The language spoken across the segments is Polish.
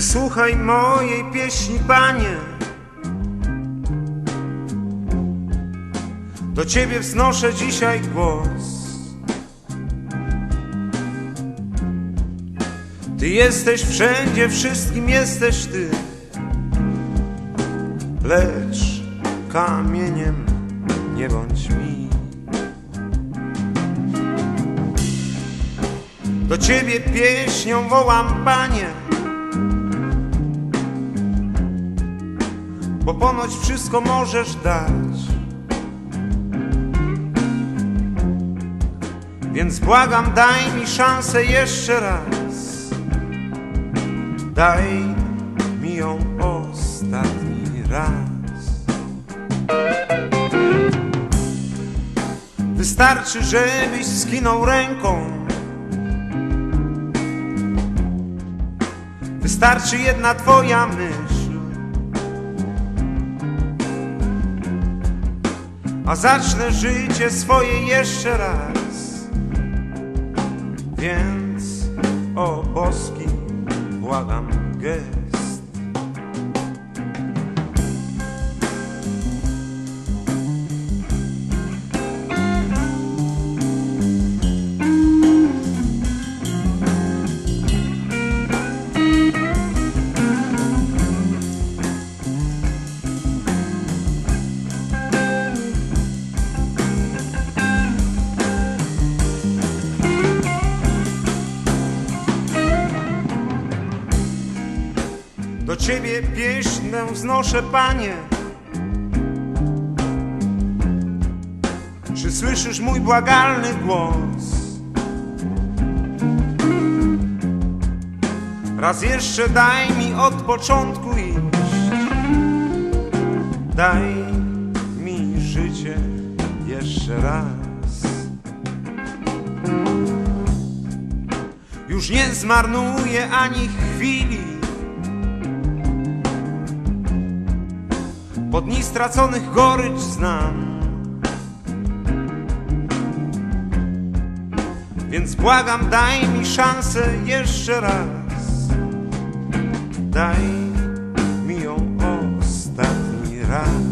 Wysłuchaj mojej pieśni, panie. Do ciebie wznoszę dzisiaj głos. Ty jesteś wszędzie, wszystkim jesteś ty. Lecz kamieniem nie bądź mi. Do ciebie pieśnią wołam, panie. Bo ponoć wszystko możesz dać. Więc błagam, daj mi szansę jeszcze raz. Daj mi ją ostatni raz. Wystarczy, żebyś skinął ręką. Wystarczy jedna twoja myśl. A zacznę życie swoje jeszcze raz. Więc o boski błagam gest. Do ciebie pieśnię wznoszę, panie. Czy słyszysz mój błagalny głos? Raz jeszcze daj mi od początku iść. Daj mi życie jeszcze raz. Już nie zmarnuję ani chwili. Po dni straconych gorycz znam. Więc błagam, daj mi szansę jeszcze raz. Daj mi ją ostatni raz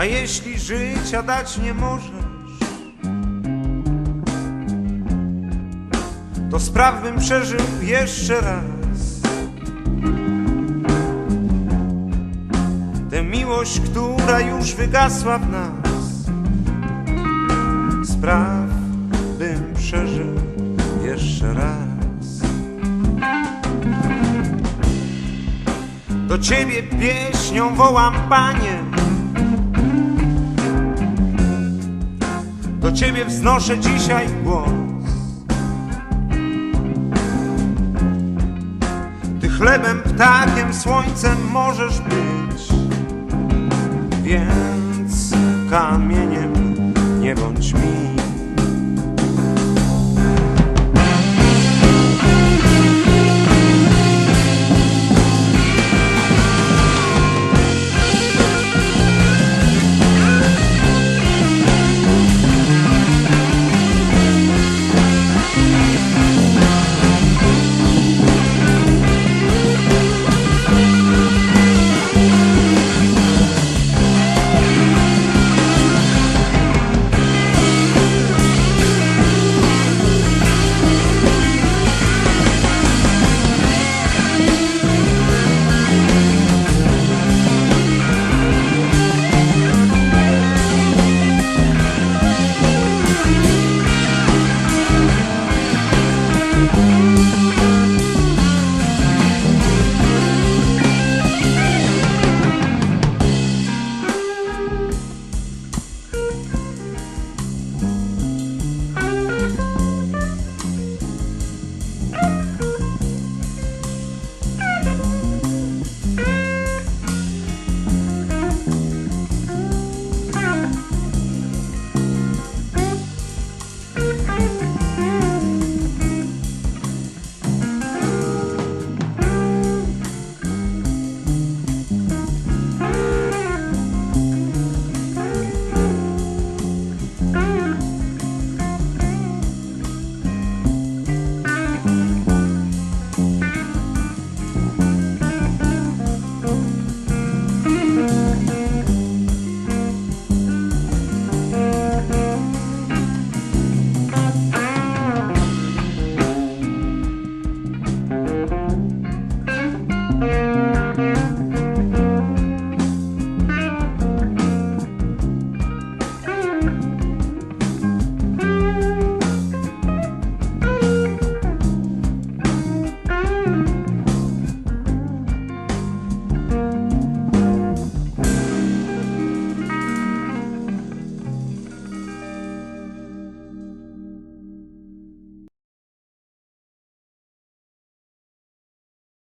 A jeśli życia dać nie możesz, to spraw bym przeżył jeszcze raz. Tę miłość, która już wygasła w nas, spraw bym przeżył jeszcze raz. Do ciebie pieśnią wołam, panie. Do ciebie wznoszę dzisiaj głos. Ty Chlebem, ptakiem, słońcem możesz być Więc kamieniem nie bądź mi